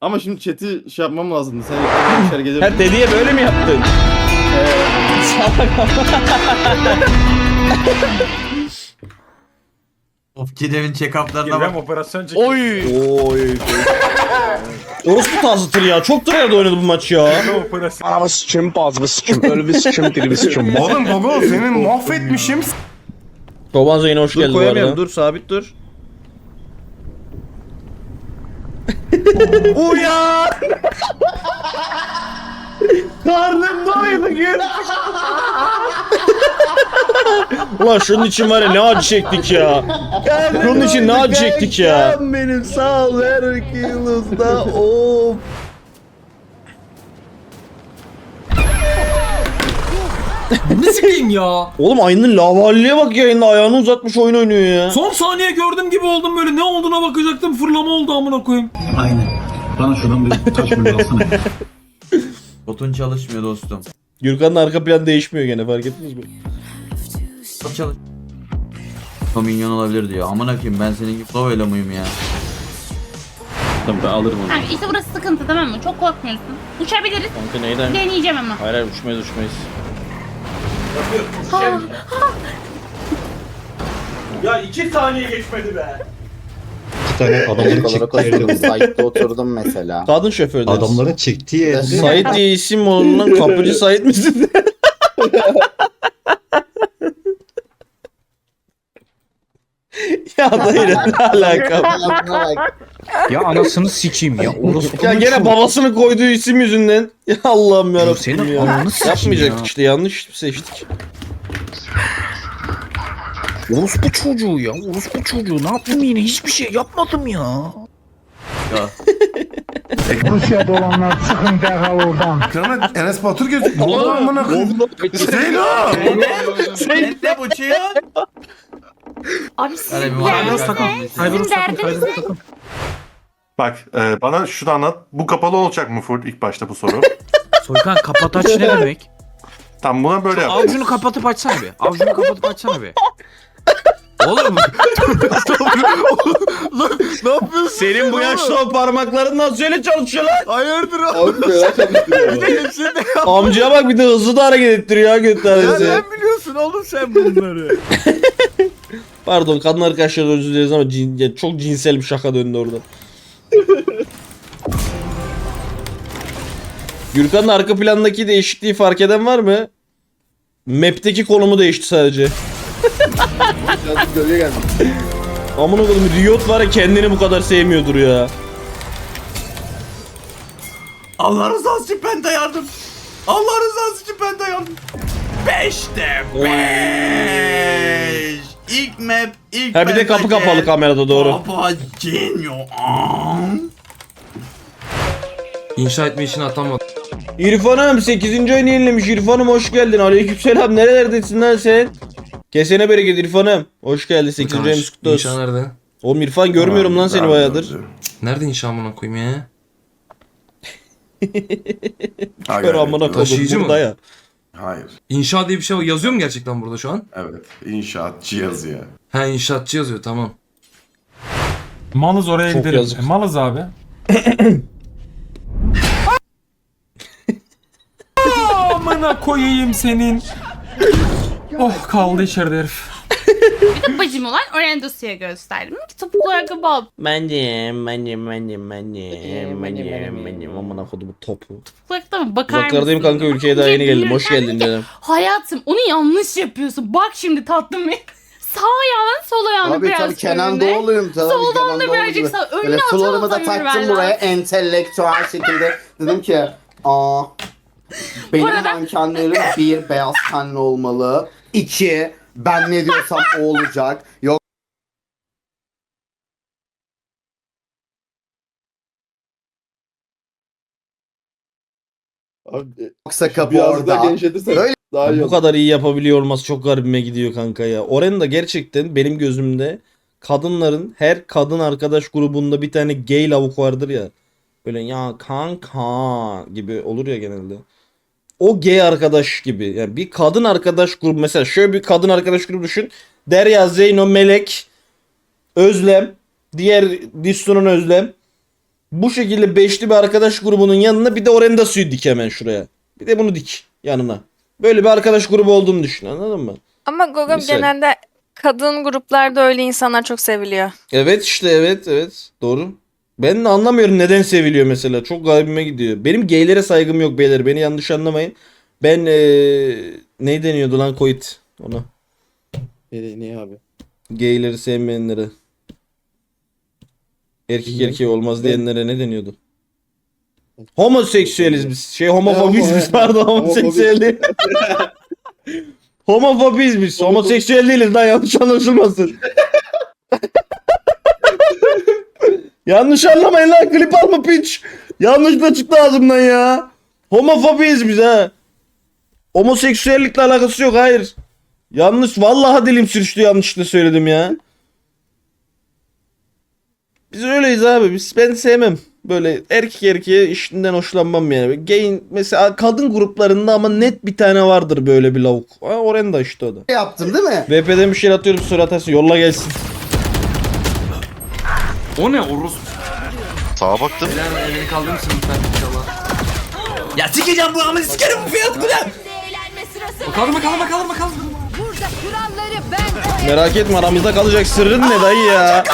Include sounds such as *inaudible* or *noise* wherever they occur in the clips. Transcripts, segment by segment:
Ama şimdi chat'i şey yapmam lazımdı. Sen ekranı içeri gelir. Her dediye böyle mi yaptın? *laughs* Of Kidev'in check-up'larına bak. Girmem operasyon çekiyor. Oy. Oy. Orospu tarzıtır ya. Çok tryhard oynadı bu maç ya. operasyon. Anamı sıçayım, bazımı sıçayım, ölümü sıçayım, dilimi sıçayım. Oğlum Gogo senin mahvetmişim. Çobanzo yine hoş Dur geldin bu koyamıyorum. arada. Dur sabit dur. *laughs* Uyan! *laughs* Karnım doydu gül. *laughs* Ulan şunun için var ya ne acı çektik ya. Şunun için ne acı çektik ya. Benim sağ ol Herkules'da of. Ne sikeyim ya? Oğlum ayının lavalliye bak yayında ayağını uzatmış oyun oynuyor ya. Son saniye gördüm gibi oldum böyle ne olduğuna bakacaktım fırlama oldu amına koyayım. Botun çalışmıyor dostum. Gürkan'ın arka plan değişmiyor gene fark ettiniz mi? Çalış. O minyon olabilir diyor. Aman akıyım ben senin gibi Lova'yla mıyım ya? Tamam ben alırım onu. Ha, işte burası sıkıntı tamam mı? Çok korkmuyorsun. Uçabiliriz. Kanka neyden? Deneyeceğim ama. Hayır hayır uçmayız uçmayız. Ya iki saniye geçmedi be. İki tane *laughs* adamların olarak çektiği oturdum. yerde. Site'de oturdum mesela. Kadın şoför deriz. Adamların çektiği yerde. Sait diye isim olduğundan *laughs* kapıcı Sait misin? *laughs* *laughs* ya dayı ne alaka? Ya anasını sikeyim ya. Orospu Ya gene babasını koyduğu isim yüzünden. Ya Allah'ım Ya yarabbim senin ya. ananı sikeyim Yapmayacaktık ya. işte yanlış seçtik. Orospu çocuğu ya. Orospu çocuğu. Ne yaptım yine? Hiçbir şey yapmadım ya. Ya. *laughs* Rusya'da olanlar çıkın derhal oradan. Kırmızı Enes Batur gözüküyor. Ne oldu amına koyayım? Zeyno! Sen de uçuyor. Abi siz Hadi bir derdiniz bana ne? bak. Sizin derdiniz ne? Bak e, bana şunu anlat. Bu kapalı olacak mı Furt ilk başta bu soru? *laughs* Soykan kapat aç ne demek? Tam buna böyle yap. Avucunu kapatıp açsana bir. Avucunu kapatıp açsana bir. Oğlum. ne yapıyorsun? Senin bu yaşta o parmakların nasıl öyle çalışıyor lan? Hayırdır Abi böyle çalıştırıyor. Hepsini de Amcaya bak bir de hızlı da hareket ettiriyor ya göt tanesi. Nereden biliyorsun oğlum sen bunları? *laughs* Pardon kadın arkadaşlar özür dileriz ama cin, ya çok cinsel bir şaka döndü orada. *laughs* Gürkan'ın arka plandaki değişikliği fark eden var mı? Map'teki konumu değişti sadece. Gölge geldi. Amına koyayım Riot var ya kendini bu kadar sevmiyordur ya. Allah rızası için penta yardım. Allah rızası için penta yardım. Beşte beş. İlk map, ilk Ha bir de kapı kapalı kamerada doğru. Baba genyo. İnşa etme işini atamadım. İrfan'ım 8. ayını yenilemiş. İrfan'ım hoş geldin. Aleykümselam. Nerelerdesin lan sen? Kesene bereket İrfan'ım. Hoş geldin 8. ayımız kutlu İnşa olsun. nerede? Oğlum İrfan görmüyorum lan seni bayağıdır. Nerede inşa amına koyayım ya? *laughs* Kör amına koydum Taşıyıcı mı? burada ya. Hayır. İnşa diye bir şey var. Yazıyor mu gerçekten burada şu an? Evet. İnşaatçı yazıyor. He inşaatçı yazıyor tamam. Malız oraya Çok gidelim. yazık. E, malız abi. *laughs* Amına koyayım senin. Oh kaldı içeride herif. Bir de bacım olan Orendos'ya gösterdim. Ki topuklu ayakkabı al. Benim, benim, benim, benim, benim, benim. Amına kodum bu topu. Topuklu ayakkabı mı? Bakar Uzaklardayım mısın? kanka ülkeye daha yeni geldim. Hoş geldin dedim. Hayatım onu yanlış yapıyorsun. Bak şimdi tatlım benim. *laughs* Sağ ayağın sol ayağını Abi biraz tabii Kenan önüne. Doğulu'yum. Tabii Soldan Kenan da Doğulu birazcık gibi. sağ. Önüne Böyle atalım florımı da taktım buraya entelektüel şekilde. Dedim ki aa benim arada- mankenlerim bir beyaz tenli olmalı. İki ben ne diyorsam o olacak. Yok Yoksa kapı orada. Böyle Ya bu kadar iyi yapabiliyor olması çok garibime gidiyor kanka ya. Oren da gerçekten benim gözümde kadınların her kadın arkadaş grubunda bir tane gay lavuk vardır ya. Böyle ya kanka gibi olur ya genelde. O gay arkadaş gibi. Yani bir kadın arkadaş grubu mesela şöyle bir kadın arkadaş grubu düşün. Derya, Zeyno, Melek, Özlem, diğer Diston'un Özlem. Bu şekilde beşli bir arkadaş grubunun yanına bir de Orenda suyu dik hemen şuraya. Bir de bunu dik yanına. Böyle bir arkadaş grubu olduğunu düşün anladın mı? Ama Misal. genelde kadın gruplarda öyle insanlar çok seviliyor. Evet işte evet evet doğru. Ben de anlamıyorum neden seviliyor mesela. Çok garibime gidiyor. Benim gaylere saygım yok beyler. Beni yanlış anlamayın. Ben eee ne deniyordu lan koyut ona. Ne, ne abi? Gayleri sevmeyenlere. Erkek erkeğe olmaz diyenlere ne deniyordu? Homoseksüeliz biz. Şey homofobiyiz homo- biz pardon homoseksüel değil. *laughs* Homofobiyiz biz. Homoseksüel değiliz lan yanlış anlaşılmasın. Yanlış anlamayın lan klip alma piç. Yanlış da çıktı ağzımdan ya. Homofobiyiz biz ha. Homoseksüellikle alakası yok hayır. Yanlış vallahi dilim sürçtü yanlışlıkla söyledim ya. Biz öyleyiz abi. Biz ben sevmem. Böyle erkek erkeğe işinden hoşlanmam yani. Gay mesela kadın gruplarında ama net bir tane vardır böyle bir lavuk. Ha, Orenda işte o da. Yaptım değil mi? VP'den bir şey atıyorum sonra atarsın. Yolla gelsin. O ne Oruz? Sağa baktım. Beyler elini kaldırır mısın lütfen inşallah. Ya sikeceğim bu amını sikerim bu fiyat bu ne? Eğlenme sırası. Kaldırma kaldırma kaldırma kaldırma. Burada kuralları ben Merak etme aramızda kalacak sırrın ne dayı ya.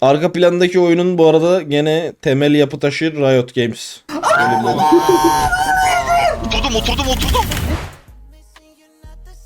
Arka plandaki oyunun bu arada gene temel yapı taşı Riot Games. Oturdum oturdum oturdum.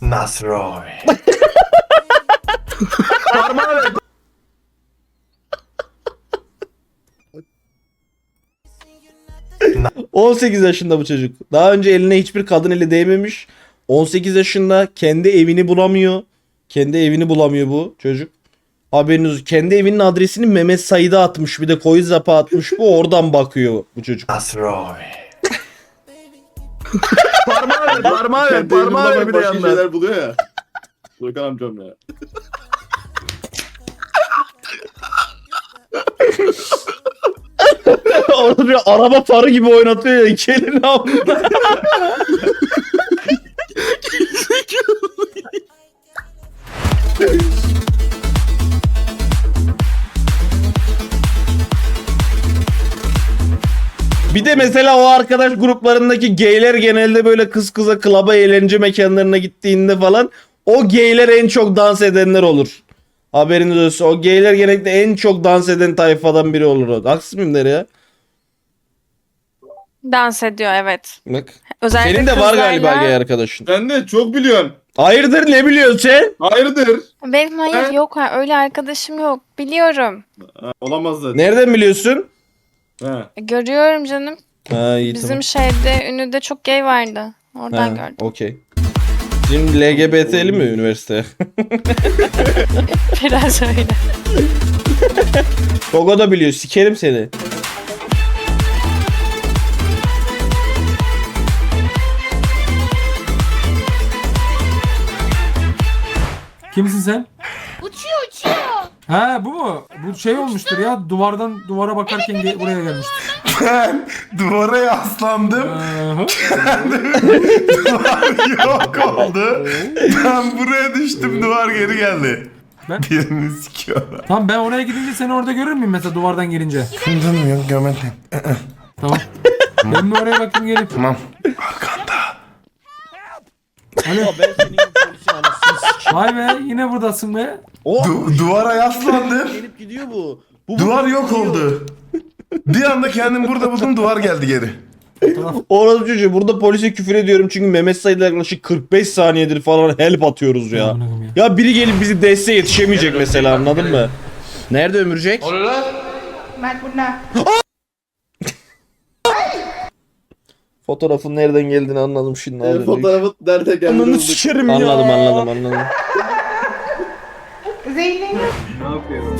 Nasroy. *laughs* 18 yaşında bu çocuk. Daha önce eline hiçbir kadın eli değmemiş. 18 yaşında kendi evini bulamıyor. Kendi evini bulamıyor bu çocuk. Haberiniz. Kendi evinin adresini Mehmet Said'e atmış. Bir de koyu zapa atmış. Bu oradan bakıyor bu çocuk. Nasroy. Parmağı ver, parmağı ver, Kendi parmağı ver bir de yandan. şeyler buluyor ya. Dokan amcam ya. *laughs* *laughs* Orada bir araba farı gibi oynatıyor ya. İki elini. *laughs* Bir de mesela o arkadaş gruplarındaki gayler genelde böyle kız kıza klaba eğlence mekanlarına gittiğinde falan o gayler en çok dans edenler olur. Haberiniz olsun. O gayler genellikle en çok dans eden tayfadan biri olur. Haksız mıyım ya? Dans ediyor evet. Bak. Özellikle Senin de var galiba kızlarla- gay arkadaşın. Sen de çok biliyorsun. Hayırdır ne biliyorsun sen? Hayırdır? Benim hayır Ha? yok ha öyle arkadaşım yok. Biliyorum. Ha, olamaz zaten. Nereden biliyorsun? Ha. Görüyorum canım. Ha iyi Bizim tamam. şeyde Ünlü'de çok gay vardı. Oradan Ha, gördüm. Okey. Şimdi LGBT'li mi üniversite? *laughs* Biraz öyle. Gogo da biliyor. Sikerim seni. Kimsin sen? Uçuyor uçuyor. Ha bu mu? Bu şey olmuştur ya duvardan duvara bakarken ge- buraya gelmiştir. *laughs* Ben duvara yaslandım. Aha. Duvar *laughs* yok oldu. Ben buraya düştüm duvar geri geldi. Ben- Birini sikiyorlar. Tamam ben oraya gidince seni orada görür müyüm mesela duvardan girince? Durmuyor görmedim. Tamam. ben bir oraya bakayım gelip. Tamam. Alo. ben senin polisin anasını *laughs* Vay be yine buradasın be. O Du- duvara yaslandım. gelip gidiyor bu. bu Duvar yok oldu. Bir anda kendim burada buldum duvar geldi geri. Orası çocuğu burada polise küfür ediyorum çünkü Mehmet Said'le yaklaşık 45 saniyedir falan help atıyoruz ya. Amına koyayım ya. Ya biri gelip bizi desteğe yetişemeyecek mesela anladın mı? Nerede ömürcek? Fotoğrafın nereden geldiğini anladım şimdi. E, önce. fotoğrafı nerede geldi? Ananı sikerim ya. Anladım anladım anladım.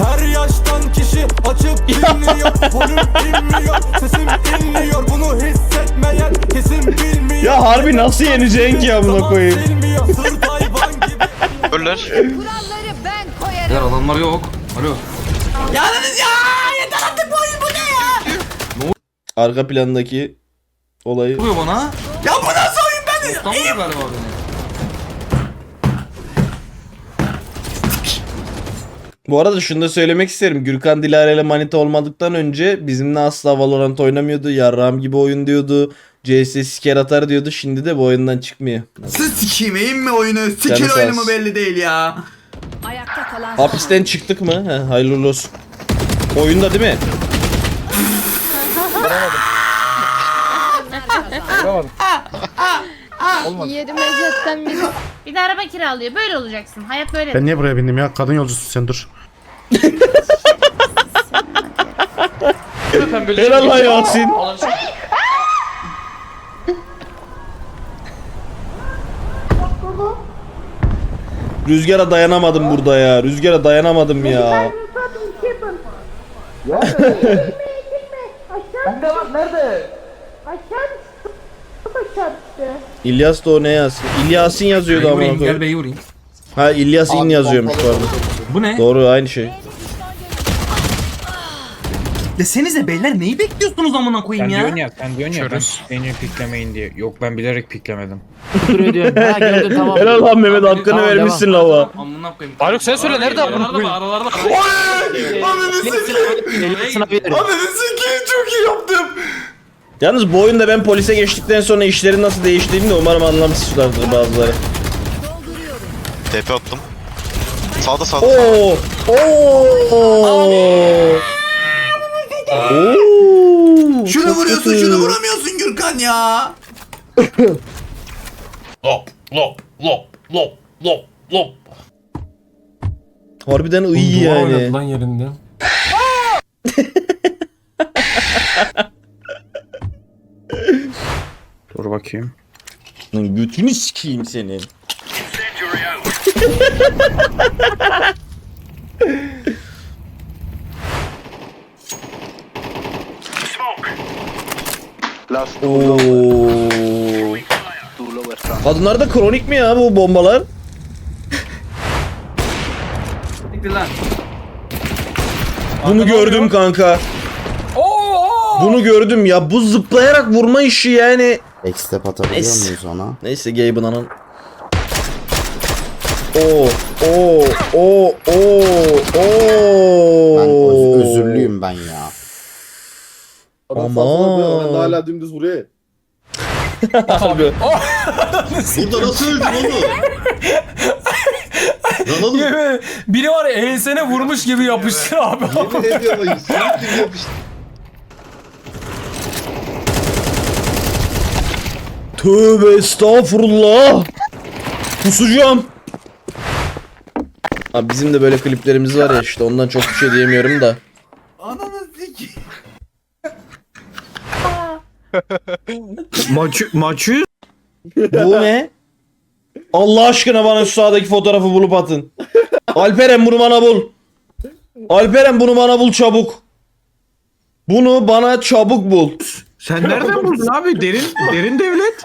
Her yaştan kişi açıp *laughs* dinliyor. Volüm inmiyor. Sesim inliyor. Bunu hissetmeyen kesin bilmiyor. Ya harbi nasıl yeneceksin ki amına koyayım? Sırt hayvan gibi. Öller. Kuralları ben koyarım. Ya adamlar yok. Alo. Yalnız ya yeter artık bu oyun bu ne ya? Arka plandaki olayı. Vuruyor bana. Ya bu nasıl oyun ben de İstanbul galiba beni. Bu arada şunu da söylemek isterim. Gürkan Dilara ile manita olmadıktan önce bizimle asla Valorant oynamıyordu. Yarram gibi oyun diyordu. CS siker atar diyordu. Şimdi de bu oyundan çıkmıyor. Siz sikeyim eğim mi oyunu? Canı Sikil sağ oyunu mu olsun. belli değil ya. Ayakta kalan Hapisten çıktık mı? He, hayırlı olsun. Oyunda değil mi? *laughs* Yerim Ecet'ten biri. Bir de araba kiralıyor. Böyle olacaksın. Hayat böyle. Ben niye buraya bindim ya? Kadın yolcusun sen dur. Helal lan Yasin. Rüzgara dayanamadım burada ya. Rüzgara dayanamadım ya. *laughs* İlyas da o ne yazsın? İlyas'in yazıyordu ama. Vurayım gel beyi vurayım. Ha İlyas'in yazıyormuş bu arada. Bu ne? Doğru aynı şey. Desenize beyler neyi bekliyorsunuz amına koyayım ya? ya sen diyorsun ya ben beni piklemeyin diye. Yok ben bilerek piklemedim. Dur diyorum. Ha gördüm *laughs* tamam. Helal lan Mehmet hakkını Tamam, vermişsin lava. Amına koyayım. Faruk sen söyle nerede Aralarda var aralarda var. Ananı sikeyim. Ananı sikeyim çok iyi yaptım. Yalnız bu oyunda ben polise geçtikten sonra işlerin nasıl değiştiğini de umarım anlamışlardır bazıları. TP attım. Sağda sağda. Oo! Oo! Oo! Şunu vuruyorsun şunu vuramıyorsun Gürkan ya. Lop lop lop lop lop lop. Harbiden iyi yani. oynadı lan yerinde. *laughs* Dur bakayım. Lan götünü sikeyim senin. Oo. Kadınlarda kronik mi ya bu bombalar? Gitti lan. Bunu gördüm kanka. Bunu gördüm ya. Bu zıplayarak vurma işi yani. Backstep atabiliyor Neyse. muyuz ona? Neyse Gabe'ın anan. Oo, oo, oo, oo, oo. Ben öz- özürlüyüm ben ya. Aman. Ben de hala dümdüz buraya. Abi. Burada nasıl öldün oğlum? *laughs* Lan oğlum Yemin- Biri var ya ensene vurmuş gibi yapıştı abi. yemin ediyorum gibi yapıştı. Tövbe estağfurullah. Kusacağım. Abi bizim de böyle kliplerimiz var ya işte ondan çok bir şey diyemiyorum da. Ananı sikeyim. Maçı maçı Bu ne? Allah aşkına bana şu sağdaki fotoğrafı bulup atın. Alperen bunu bana bul. Alperen bunu bana bul çabuk. Bunu bana çabuk bul. Sen nereden buldun abi? Derin derin devlet. *laughs*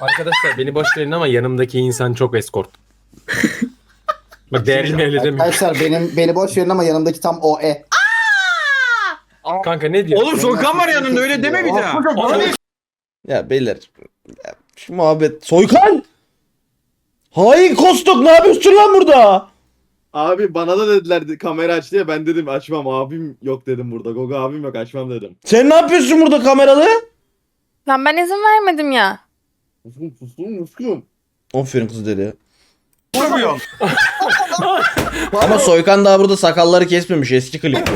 Arkadaşlar beni boş verin ama yanımdaki insan çok eskort. Bak değerimi elde edemiyorum. Arkadaşlar benim beni boş verin ama yanımdaki tam o e. Kanka ne diyor? Oğlum Sokan var yanında öyle deme bir daha. Ya beyler. ya şu muhabbet. Soykan! Hain kostuk ne yapıyorsun lan burada? Abi bana da dediler kamera aç diye ben dedim açmam abim yok dedim burada. Gogo abim yok açmam dedim. Sen ne yapıyorsun burada kameralı? Lan ben izin vermedim ya. Fuskum fuskum fuskum. Aferin kız dedi. Ama Soykan daha burada sakalları kesmemiş eski klip bu.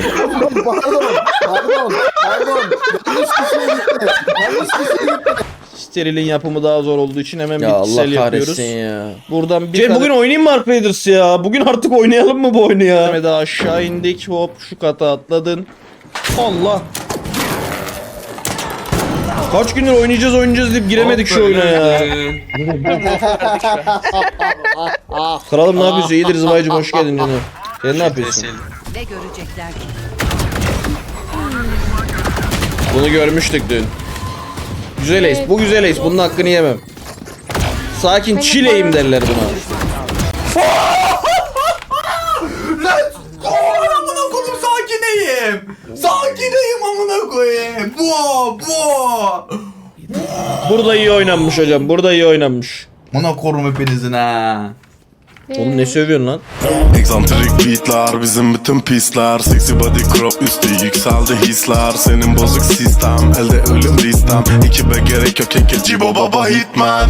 pardon, pardon, pardon. Yanlış kişiye gitti. Yanlış kişiye gitti. Steril'in yapımı daha zor olduğu için hemen Ya bitkisel Allah yapıyoruz. kahretsin ya. Buradan bir bugün oynayayım mı Ark Raiders ya? Bugün artık oynayalım mı bu oyunu ya? Ve daha aşağı indik hop şu kata atladın. Allah. Kaç gündür oynayacağız oynayacağız deyip giremedik şu oyuna ya. *laughs* Kralım ne yapıyorsun? İyidir Zıvaycım hoş geldin canım. Sen ne yapıyorsun? Ne görecekler ki? Bunu görmüştük dün. Güzel ace. Bu güzel ace. Bunun hakkını yemem. Sakin çileyim derler buna. Oğlum amına koydum sakineyim. Sakineyim amına koyayım. Bu bu. Burada iyi oynanmış hocam. Burada iyi oynanmış. Buna korum hepinizin ha. Oğlum ne sövüyorsun lan? Egzantrik beatler bizim bütün pisler Sexy body crop üstü yükseldi hisler. Senin bozuk sistem elde ölüm listem. Ekibe gerek yok eke Cibo baba hitman